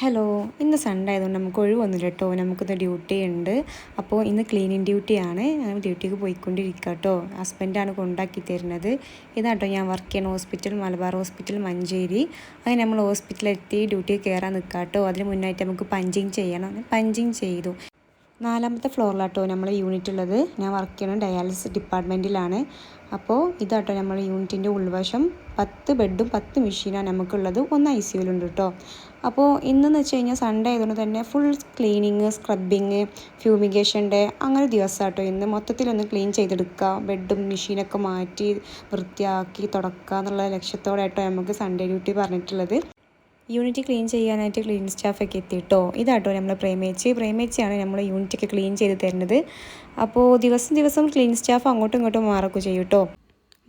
Hello ഇന്ന് Sunday ആയതുകൊണ്ട് നമുക്ക് ഒഴിവൊന്നുമില്ല കേട്ടോ നമുക്കിന്ന് ഡ്യൂട്ടി ഉണ്ട്. അപ്പോൾ ഇന്ന് ക്ലീനിങ് ഡ്യൂട്ടിയാണ് ഞാൻ ഡ്യൂട്ടിക്ക് പോയിക്കൊണ്ടിരിക്കുക കേട്ടോ ഹസ്ബൻഡാണ് കൊണ്ടാക്കി തരുന്നത്. ഇതാട്ടോ ഞാൻ വർക്ക് ചെയ്യുന്ന ഹോസ്പിറ്റൽ മലബാർ ഹോസ്പിറ്റൽ മഞ്ചേരി. അങ്ങനെ നമ്മൾ ഹോസ്പിറ്റലിലെത്തി ഡ്യൂട്ടി കയറാൻ നിൽക്കുക കേട്ടോ അതിന് മുന്നായിട്ട് നമുക്ക് പഞ്ചിങ് ചെയ്യണം. പഞ്ചിങ് ചെയ്തു. നാലാമത്തെ ഫ്ലോറിലാട്ടോ നമ്മളെ യൂണിറ്റ് ഉള്ളത്. ഞാൻ വർക്ക് ചെയ്യുന്നത് ഡയാലിസിസ് ഡിപ്പാർട്ട്മെന്റിലാണ് അപ്പോൾ ഇതാട്ടോ നമ്മുടെ യൂണിറ്റിന്റെ ഉൾവശം പത്ത് ബെഡും പത്ത് മെഷീനാണ് നമുക്കുള്ളത്. ഒന്ന് ഐ സി യുലുണ്ട് കേട്ടോ അപ്പോൾ ഇന്നെന്ന് വെച്ച് കഴിഞ്ഞാൽ സൺഡേ ആയതുകൊണ്ട് തന്നെ full cleaning scrubbing fumigation day അങ്ങനെ ദിവസം കേട്ടോ ഇന്ന് മൊത്തത്തിലൊന്ന് ക്ലീൻ ചെയ്തെടുക്കുക ബെഡും മെഷീനൊക്കെ മാറ്റി വൃത്തിയാക്കി തുടക്കുക എന്നുള്ള ലക്ഷ്യത്തോടെ ആയിട്ടോ നമുക്ക് സൺഡേ ഡ്യൂട്ടി പറഞ്ഞിട്ടുള്ളത്. യൂണിറ്റ് ക്ലീൻ ചെയ്യാനായിട്ട് ക്ലീൻ സ്റ്റാഫൊക്കെ എത്തിയിട്ടോ ഇതാട്ടോ നമ്മൾ പ്രേമേച്ചി. പ്രേമേച്ചിയാണ് നമ്മൾ യൂണിറ്റൊക്കെ ക്ലീൻ ചെയ്ത് തരുന്നത്. അപ്പോൾ ദിവസം ദിവസം ക്ലീൻ സ്റ്റാഫ് അങ്ങോട്ടും ഇങ്ങോട്ടും മാറൊക്കെ ചെയ്യും കേട്ടോ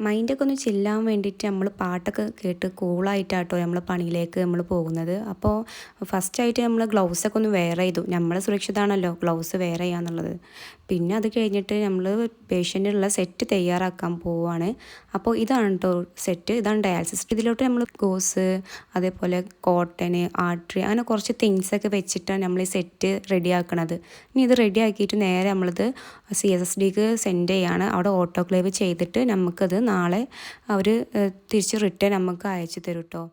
മൈൻഡൊക്കെ ഒന്ന് ചില്ലാൻ വേണ്ടിയിട്ട് നമ്മൾ പാട്ടൊക്കെ കേട്ട് കൂളായിട്ടാട്ടോ നമ്മൾ പണിയിലേക്ക് നമ്മൾ പോകുന്നത്. അപ്പോൾ ഫസ്റ്റായിട്ട് നമ്മൾ ഗ്ലൗസൊക്കെ ഒന്ന് വെയർ ചെയ്തു. നമ്മൾ സുരക്ഷിതമാണല്ലോ ഗ്ലൗസ് വെയർ ചെയ്യാന്നുള്ളത്. പിന്നെ അത് കഴിഞ്ഞിട്ട് നമ്മൾ പേഷ്യന്റിനുള്ള സെറ്റ് തയ്യാറാക്കാൻ പോവുകയാണ് അപ്പോൾ ഇതാണ് കേട്ടോ സെറ്റ്. ഇതാണ് ഡയാലിസിസ്. ഇതിലോട്ട് നമ്മൾ ഗോസ് അതേപോലെ കോട്ടന് ആട്രി അങ്ങനെ കുറച്ച് തിങ്സൊക്കെ വെച്ചിട്ടാണ് നമ്മൾ ഈ സെറ്റ് റെഡിയാക്കണത്. ഇനി ഇത് റെഡി ആക്കിയിട്ട് നേരെ നമ്മളിത് സി എസ് എസ് ഡിക്ക് സെൻഡ് ചെയ്യാണ്. അവിടെ ഓട്ടോക്ലേവ് ചെയ്തിട്ട് നമുക്കത് നാളെ അവർ തിരിച്ച് റിട്ടേൺ നമുക്ക് അയച്ചു തരും കേട്ടോ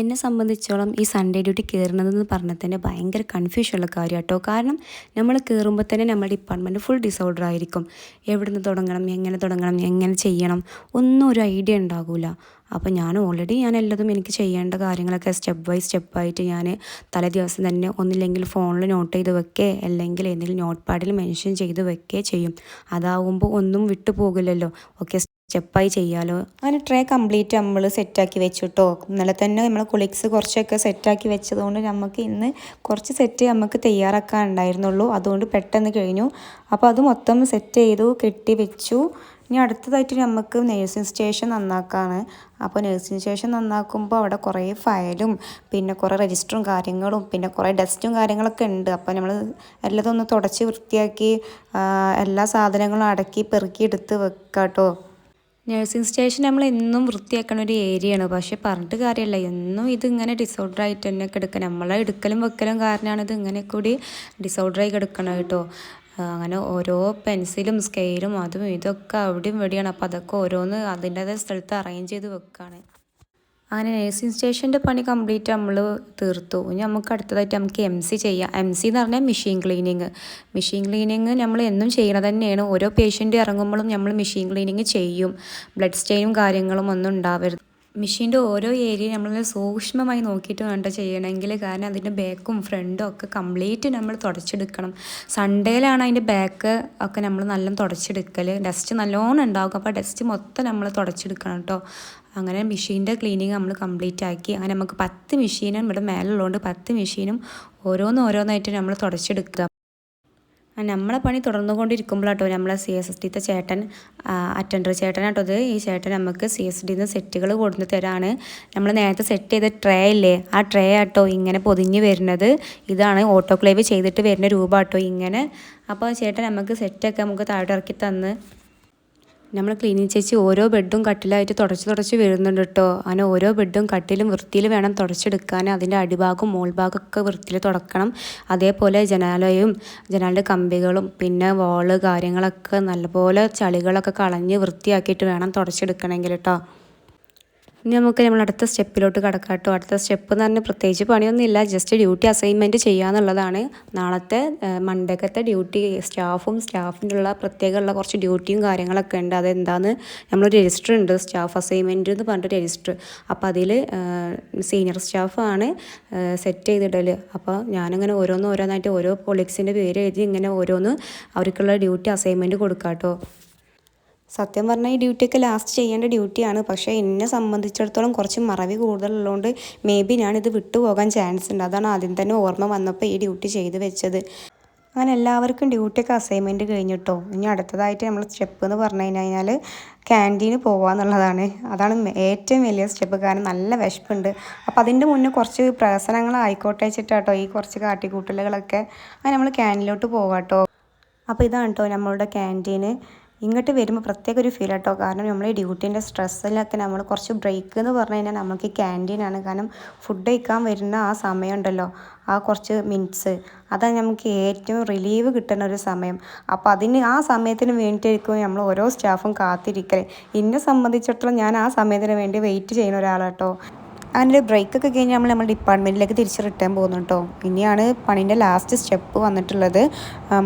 എന്നെ സംബന്ധിച്ചോളം ഈ സൺഡേ ഡ്യൂട്ടി കയറുന്നതെന്ന് പറഞ്ഞാൽ തന്നെ ഭയങ്കര കൺഫ്യൂഷനുള്ള കാര്യം കേട്ടോ കാരണം നമ്മൾ കയറുമ്പോൾ തന്നെ നമ്മുടെ ഡിപ്പാർട്ട്മെന്റ് ഫുൾ ഡിസോർഡർ ആയിരിക്കും. എവിടെ നിന്ന് തുടങ്ങണം എങ്ങനെ തുടങ്ങണം എങ്ങനെ ചെയ്യണം ഒന്നും ഒരു ഐഡിയ ഉണ്ടാകില്ല അപ്പോൾ ഞാൻ ഓൾറെഡി ഞാൻ എല്ലാതും എനിക്ക് ചെയ്യേണ്ട കാര്യങ്ങളൊക്കെ സ്റ്റെപ്പ് ബൈ സ്റ്റെപ്പ് ആയിട്ട് ഞാൻ തലേ ദിവസം തന്നെ ഒന്നില്ലെങ്കിൽ ഫോണിൽ നോട്ട് ചെയ്ത് വെക്കേ അല്ലെങ്കിൽ എന്തെങ്കിലും നോട്ട് പാഡിൽ മെൻഷൻ ചെയ്ത് വെക്കേ ചെയ്യും. അതാവുമ്പോൾ ഒന്നും വിട്ടു പോകില്ലല്ലോ ഓക്കെ സ്റ്റെപ്പായി ചെയ്യാലോ? അങ്ങനെ ട്രേ കംപ്ലീറ്റ് നമ്മൾ സെറ്റാക്കി വെച്ചു കേട്ടോ ഇന്നലെ തന്നെ നമ്മൾ കുളിക്സ് കുറച്ചൊക്കെ സെറ്റാക്കി വെച്ചതുകൊണ്ട് നമുക്ക് ഇന്ന് കുറച്ച് സെറ്റ് നമുക്ക് തയ്യാറാക്കാൻ ഉണ്ടായിരുന്നുള്ളൂ. അതുകൊണ്ട് പെട്ടെന്ന് കഴിഞ്ഞു. അപ്പോൾ അത് മൊത്തം സെറ്റ് ചെയ്തു കെട്ടി വെച്ചു. ഇനി അടുത്തതായിട്ട് നമുക്ക് നേഴ്സിംഗ് സ്റ്റേഷൻ നന്നാക്കാണ്. അപ്പോൾ നേഴ്സിംഗ് സ്റ്റേഷൻ നന്നാക്കുമ്പോൾ അവിടെ കുറേ ഫയലും പിന്നെ കുറേ രജിസ്റ്ററും കാര്യങ്ങളും പിന്നെ കുറേ ഡസ്റ്റും കാര്യങ്ങളൊക്കെ ഉണ്ട്. അപ്പോൾ നമ്മൾ എല്ലാതും ഒന്ന് തുടച്ച് വൃത്തിയാക്കി എല്ലാ സാധനങ്ങളും അടക്കി പെറുക്കി എടുത്ത് വെക്കാം കേട്ടോ നഴ്സിംഗ് സ്റ്റേഷൻ നമ്മൾ എന്നും വൃത്തിയാക്കണ ഒരു ഏരിയയാണ്. പക്ഷേ പറഞ്ഞിട്ട് കാര്യമല്ല. എന്നും ഇതിങ്ങനെ ഡിസോർഡർ ആയിട്ട് തന്നെ കിടക്കുക നമ്മളെ എടുക്കലും വെക്കലും കാരണമാണ് ഇത് ഇങ്ങനെ കൂടി ഡിസോർഡറായി കിടക്കണം കേട്ടോ. അങ്ങനെ ഓരോ പെൻസിലും സ്കെയിലും അതും ഇതൊക്കെ അവിടെയും ഇവിടെയാണ്. അപ്പോൾ അതൊക്കെ ഓരോന്ന് അതിന്റേതായ സ്ഥലത്ത് അറേഞ്ച് ചെയ്ത് വെക്കുകയാണ് അങ്ങനെ നേഴ്സിംഗ് സ്റ്റേഷന്റെ പണി കംപ്ലീറ്റ് നമ്മൾ തീർത്തു. ഇനി നമുക്ക് അടുത്തതായിട്ട് നമുക്ക് എം സി ചെയ്യാം. എം സി എന്ന് പറഞ്ഞാൽ മെഷീൻ ക്ലീനിങ് മെഷീൻ ക്ലീനിങ് നമ്മൾ എന്നും ചെയ്യണത് തന്നെയാണ്. ഓരോ പേഷ്യന്റ് ഇറങ്ങുമ്പോഴും നമ്മൾ മെഷീൻ ക്ലീനിങ് ചെയ്യും. ബ്ലഡ് സ്റ്റെയിനും കാര്യങ്ങളും ഒന്നും ഉണ്ടാവരുത്. മെഷീന്റെ ഓരോ ഏരിയയും നമ്മൾ സൂക്ഷ്മമായി നോക്കിയിട്ട് വേണ്ട ചെയ്യണമെങ്കിൽ കാരണം അതിന്റെ ബാക്കും ഫ്രണ്ടും ഒക്കെ കംപ്ലീറ്റ് നമ്മൾ തുടച്ചെടുക്കണം. സൺഡേയിലാണ് അതിന്റെ ബാക്ക് ഒക്കെ നമ്മൾ നല്ല തുടച്ചെടുക്കൽ ഡസ്റ്റ് നല്ലോണം ഉണ്ടാകും. അപ്പോൾ ഡസ്റ്റ് മൊത്തം നമ്മൾ തുടച്ചെടുക്കണം കേട്ടോ. അങ്ങനെ മെഷീന്റെ ക്ലീനിങ് നമ്മൾ കംപ്ലീറ്റ് ആക്കി. അങ്ങനെ നമുക്ക് പത്ത് മെഷീനും ഇവിടെ മേലുള്ളതുകൊണ്ട് പത്ത് മെഷീനും ഓരോന്ന് ഓരോന്നായിട്ട് നമ്മൾ തുടച്ചെടുക്കുക. നമ്മളെ പണി തുടർന്നുകൊണ്ടിരിക്കുമ്പോഴാട്ടോ നമ്മളെ സി എസ് എസ് ഡിത്തെ ചേട്ടൻ അറ്റൻഡർ ചേട്ടനാട്ടോ അത് ഈ ചേട്ടൻ നമുക്ക് സി എസ് ഡിന്ന് സെറ്റുകൾ കൊടുത്തു തരാണ്. നമ്മൾ നേരത്തെ സെറ്റ് ചെയ്ത ട്രേ ഇല്ലേ ആ ട്രേ ആട്ടോ ഇങ്ങനെ പൊതിഞ്ഞ് വരുന്നത്. ഇതാണ് ഓട്ടോക്ലേവ് ചെയ്തിട്ട് വരുന്ന രൂപ ആട്ടോ ഇങ്ങനെ. അപ്പോൾ ചേട്ടൻ നമുക്ക് സെറ്റൊക്കെ നമുക്ക് താഴെ ഇറക്കി തന്ന്. നമ്മൾ ക്ലീനിങ് ചേച്ചി ഓരോ ബെഡും കട്ടിലായിട്ട് തുടച്ച് തുടച്ച് വരുന്നുണ്ട് കേട്ടോ അങ്ങനെ ഓരോ ബെഡും കട്ടിലും വൃത്തിയിൽ വേണം തുടച്ചെടുക്കാൻ. അതിന്റെ അടിഭാഗം ഒക്കെ വൃത്തിയിൽ തുടക്കണം. അതേപോലെ ജനാലയും ജനാലിന്റെ കമ്പികളും പിന്നെ വാൾ കാര്യങ്ങളൊക്കെ നല്ലപോലെ ചളികളൊക്കെ കളഞ്ഞ് വൃത്തിയാക്കിയിട്ട് വേണം തുടച്ചെടുക്കണമെങ്കിൽ കേട്ടോ ഇനി നമുക്ക് നമ്മൾ അടുത്ത സ്റ്റെപ്പിലോട്ട് കടക്കാട്ടോ കേട്ടോ. അടുത്ത സ്റ്റെപ്പ് എന്ന് പറഞ്ഞാൽ പ്രത്യേകിച്ച് പണിയൊന്നുമില്ല. ജസ്റ്റ് ഡ്യൂട്ടി അസൈൻമെന്റ് ചെയ്യാന്നുള്ളതാണ്. നാളത്തെ മണ്ടക്കത്തെ ഡ്യൂട്ടി സ്റ്റാഫും സ്റ്റാഫിനുള്ള പ്രത്യേകമുള്ള കുറച്ച് ഡ്യൂട്ടിയും കാര്യങ്ങളൊക്കെ ഉണ്ട്. അതെന്താന്ന് നമ്മളൊരു രജിസ്റ്റർ ഉണ്ട്. സ്റ്റാഫ് അസൈൻമെന്റ് എന്ന് പറഞ്ഞിട്ട് രജിസ്റ്റർ അപ്പോൾ അതിൽ സീനിയർ സ്റ്റാഫാണ് സെറ്റ് ചെയ്തിടൽ അപ്പോൾ ഞാനിങ്ങനെ ഓരോന്ന് ഓരോന്നായിട്ട് ഓരോ കൊളീഗ്സിന്റെ പേര് എഴുതി ഇങ്ങനെ ഓരോന്ന് അവർക്കുള്ള ഡ്യൂട്ടി അസൈൻമെന്റ് കൊടുക്കാം കേട്ടോ. സത്യം പറഞ്ഞാൽ ഈ ഡ്യൂട്ടിയൊക്കെ ലാസ്റ്റ് ചെയ്യേണ്ട ഡ്യൂട്ടിയാണ്. പക്ഷേ എന്നെ സംബന്ധിച്ചിടത്തോളം കുറച്ച് മറവി കൂടുതലുള്ളതുകൊണ്ട് മേ ബി ഞാനിത് വിട്ടുപോകാൻ ചാൻസ് ഉണ്ട്. അതാണ് ആദ്യം തന്നെ ഓർമ്മ വന്നപ്പോൾ ഈ ഡ്യൂട്ടി ചെയ്ത് വെച്ചത്. അങ്ങനെ എല്ലാവർക്കും ഡ്യൂട്ടിയൊക്കെ അസൈൻമെന്റ് കഴിഞ്ഞിട്ടോ? ഇനി അടുത്തതായിട്ട് നമ്മൾ സ്റ്റെപ്പ് എന്ന് പറഞ്ഞു കഴിഞ്ഞാൽ ക്യാന്റീന് പോകുക എന്നുള്ളതാണ്. അതാണ് ഏറ്റവും വലിയ സ്റ്റെപ്പ് കാരണം നല്ല വിശപ്പുണ്ട്. അപ്പോൾ അതിന്റെ മുന്നേ കുറച്ച് പ്രസനങ്ങൾ ആയിക്കോട്ടെ വെച്ചിട്ടാട്ടോ ഈ കുറച്ച് കാട്ടിക്കൂട്ടലുകളൊക്കെ. അങ്ങനെ നമ്മൾ ക്യാന്റീനിലോട്ട് പോകാം കേട്ടോ അപ്പോൾ ഇതാണ് കേട്ടോ നമ്മളുടെ ക്യാന്റീന് ഇങ്ങോട്ട് വരുമ്പോൾ പ്രത്യേക ഒരു ഫീൽ കേട്ടോ കാരണം നമ്മൾ ഈ ഡ്യൂട്ടീന്റെ സ്ട്രെസ്സിലൊക്കെ നമ്മൾ കുറച്ച് ബ്രേക്ക് എന്ന് പറഞ്ഞു കഴിഞ്ഞാൽ നമുക്ക് ക്യാന്റീനാണ് കാരണം ഫുഡ് കഴിക്കാൻ വരുന്ന ആ സമയമുണ്ടല്ലോ. ആ കുറച്ച് മിനിറ്റ്സ് അതാണ് നമുക്ക് ഏറ്റവും റിലീവ് കിട്ടുന്ന ഒരു സമയം. അപ്പോൾ അതിന് ആ സമയത്തിന് വേണ്ടിയിട്ടായിരിക്കും നമ്മൾ ഓരോ സ്റ്റാഫും കാത്തിരിക്കലേ. എന്നെ സംബന്ധിച്ചിടത്തോളം ഞാൻ ആ സമയത്തിന് വേണ്ടി വെയിറ്റ് ചെയ്യുന്ന ഒരാളാട്ടോ. അങ്ങനെ ബ്രേക്കൊക്കെ കഴിഞ്ഞ് നമ്മൾ നമ്മുടെ ഡിപ്പാർട്ട്മെന്റിലേക്ക് തിരിച്ച് റിട്ടേൺ പോകുന്നു കേട്ടോ ഇനിയാണ് പണീന്റെ ലാസ്റ്റ് സ്റ്റെപ്പ് വന്നിട്ടുള്ളത്.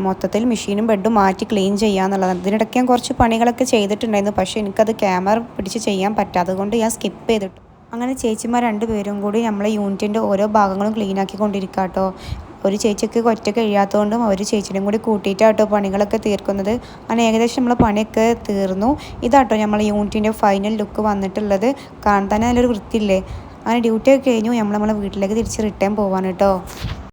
മൊത്തത്തിൽ മെഷീനും ബെഡും മാറ്റി ക്ലീൻ ചെയ്യുക എന്നുള്ളത്. അതിനിടയ്ക്ക് ഞാൻ കുറച്ച് പണികളൊക്കെ ചെയ്തിട്ടുണ്ടായിരുന്നു. പക്ഷേ എനിക്കത് ക്യാമറ പിടിച്ച് ചെയ്യാൻ പറ്റാത്തത് കൊണ്ട് ഞാൻ സ്കിപ്പ് ചെയ്തിട്ടു. അങ്ങനെ ചേച്ചിമാർ രണ്ടുപേരും കൂടി നമ്മളെ യൂണിറ്റിന്റെ ഓരോ ഭാഗങ്ങളും ക്ലീൻ ആക്കിക്കൊണ്ടിരിക്കുക കേട്ടോ ഒരു ചേച്ചിക്ക് ഒറ്റ കഴിയാത്തതുകൊണ്ടും ഒരു ചേച്ചിനും കൂടി കൂട്ടിയിട്ടാട്ടോ പണികളൊക്കെ തീർക്കുന്നത്. അങ്ങനെ ഏകദേശം നമ്മൾ പണിയൊക്കെ തീർന്നു. ഇതാട്ടോ നമ്മൾ യൂണിറ്റിന്റെ ഫൈനൽ ലുക്ക് വന്നിട്ടുള്ളത്. കാണാൻ തന്നെ നല്ലൊരു വൃത്തിയില്ലേ? അങ്ങനെ ഡ്യൂട്ടി ഒക്കെ കഴിഞ്ഞു. നമ്മൾ നമ്മളെ വീട്ടിലേക്ക് തിരിച്ച് റിട്ടേൺ പോവാണ് കേട്ടോ